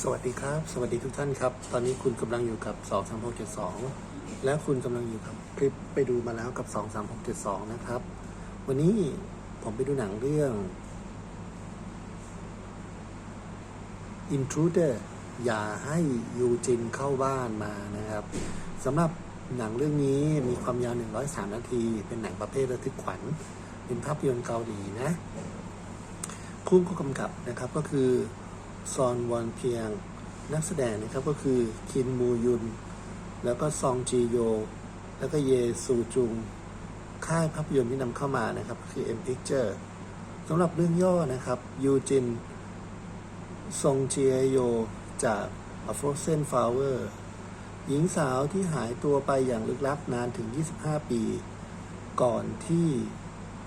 สวัสดีครับ สวัสดีทุกท่านครับ ตอนนี้คุณกำลังอยู่กับ 2 3 6 7 2 และคุณกำลังอยู่กับคลิปไปดูมาแล้วกับ 2 3 6 7 2 นะครับ วันนี้ผมไปดูหนังเรื่อง Intruder อย่าให้ยูจินเข้าบ้านมานะครับสำหรับหนังเรื่องนี้มีความยาว 103 นาที เป็นหนังประเภทระทึกขวัญ เป็นภาพยนตร์เกาหลีนะผู้กำกับนะครับก็คือ ซอนวอนเพียง นักแสดงนะครับก็คือคินมูยุน แล้วก็ซองจีโย แล้วก็เยซูจุง ค่ายภาพยนตร์ที่นำเข้ามานะครับคือ M Picture สำหรับเรื่องย่อนะครับยูจินซองจีโยจาก A Frozen Flower หญิงสาวที่หายตัวไปอย่างลึกลับนานถึง 25 ปี ก่อนที่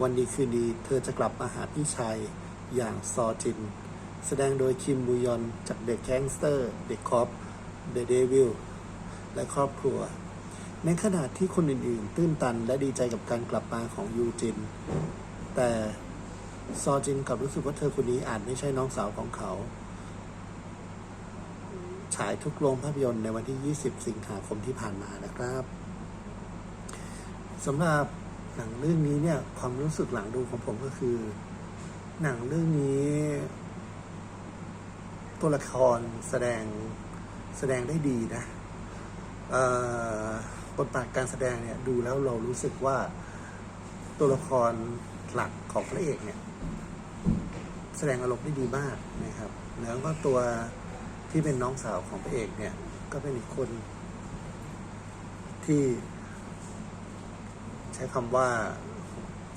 วันดีคืนดี เธอจะกลับมาหาพี่ชายอย่างซอจิน แสดงโดยคิมบูยอน จากเด็กแก๊งสเตอร์ เด็กคอปเดอะเดวิลและครอบครัว ในขณะที่คนอื่นๆ ตื้นตันและดีใจกับการกลับมาของยูจิน แต่ซอจินกลับรู้สึกว่าเธอคนนี้อาจไม่ใช่น้องสาวของเขา ฉายทุกโรงภาพยนตร์ในวันที่ 20 สิงหาคมที่ผ่านมานะครับสำหรับหนังเรื่องนี้เนี่ยความรู้สึกหลังดูของผมก็คือ หนังเรื่องนี้ ตัวละครแสดงแสดงได้ดีนะบทบาทการแสดงเนี่ยดูแล้วเรารู้สึกว่าตัวละครหลักของพระเอกเนี่ย แสดงอารมณ์ได้ดีมากนะครับ แล้วก็ตัวที่เป็นน้องสาวของพระเอกเนี่ย ก็เป็นอีกคนที่ ใช้คำว่า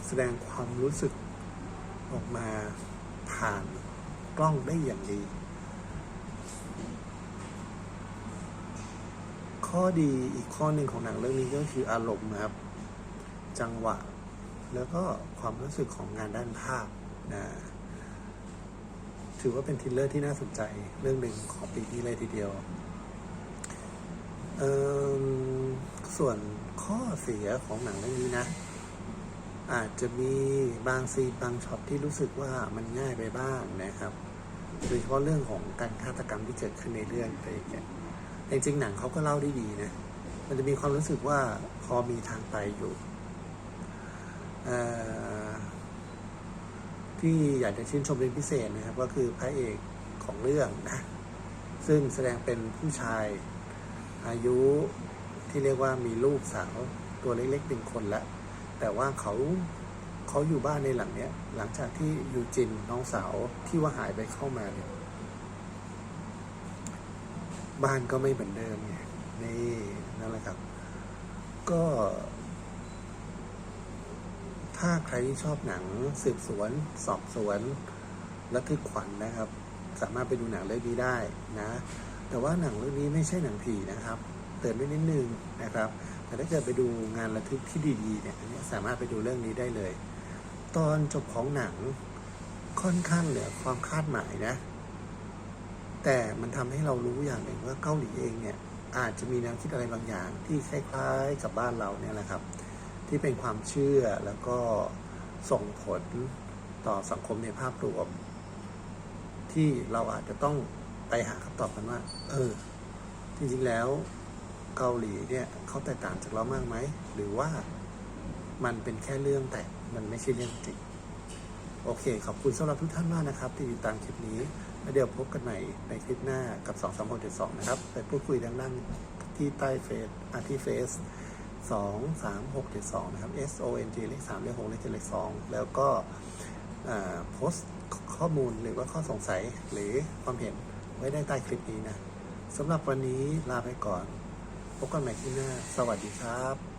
แสดงความรู้สึกออกมาผ่านกล้องได้อย่างดี ข้อดีอีกข้อหนึ่งของหนังเรื่องนี้ก็คืออารมณ์นะครับ จังหวะ แล้วก็ความรู้สึกของงานด้านภาพนะถือว่าเป็นทิลเลอร์ที่น่าสนใจเรื่องหนึ่งของปีนี้เลยทีเดียว ส่วนข้อเสียของหนังเรื่องนี้นะ อาจจะมีบางซีนบางช็อตที่รู้สึกว่ามันง่ายไปบ้างนะครับ โดยเฉพาะเรื่องของการฆาตกรรมที่เกิดขึ้นในเรื่องอะไรอย่างเงี้ย แต่จริงๆหนังเขาก็เล่าได้ดีนะ มันจะมีความรู้สึกว่าพอมีทางไปอยู่ที่อยากจะชื่นชมเป็นพิเศษนะครับ ก็คือพระเอกของเรื่องนะ ซึ่งแสดงเป็นผู้ชายอายุที่เรียกว่ามีลูกสาวตัวเล็กๆหนึ่งคนละแต่ว่าเขาเขาอยู่บ้านในหลังเนี้ย หลังจากที่ยูจินน้องสาวที่ว่าหายไปเข้ามาเนี่ย บ้านก็ไม่เหมือนเดิมไงนี่นั่นแหละครับ ก็ ถ้าใครที่ชอบหนังสืบสวน สอบสวนระทึกขวัญนะครับ สามารถไปดูหนังเรื่องนี้ได้นะ แต่ว่าหนังเรื่องนี้ไม่ใช่หนังผีนะครับ เตือนไว้นิดนึงนะครับ แต่ถ้าเกิดไปดูงานระทึกที่ดีๆเนี่ยอันนี้สามารถไปดูเรื่องนี้ได้เลย ตอนจบของหนังค่อนข้างเหนือความคาดหมายนะ แต่มันทำให้เรารู้อย่างหนึ่งว่าเกาหลีเองเนี่ยอาจจะมีแนวคิดอะไรบางอย่างที่คล้ายๆกับบ้านเราเนี่ยแหละครับ ที่เป็นความเชื่อแล้วก็ส่งผลต่อสังคมในภาพรวม ที่เราอาจจะต้องไปหาคำตอบกันว่า เออ จริงๆแล้วเกาหลีเนี่ยเขาแตกต่างจากเรามากไหมหรือว่ามันเป็นแค่เรื่องแต่มันไม่ใช่เรื่องจริงโอเค ขอบคุณสำหรับทุกท่านมากนะครับ ที่ติดตามคลิปนี้ แล้วเดี๋ยวพบกันใหม่ในคลิปหน้ากับ 2 3 6 7 2นะครับ ไปพูดคุยด้านล่างที่ใต้เฟซอาที่เฟซ2 3 6 7 2 นะครับ S O N G เลข3เลข6เลข7เลข2แล้วก็โพสต์ข้อมูลหรือว่าข้อสงสัยหรือความเห็นไว้ได้ใต้คลิปนี้นะสำหรับวันนี้ลาไปก่อน พบกันใหม่ที่หน้า สวัสดีครับ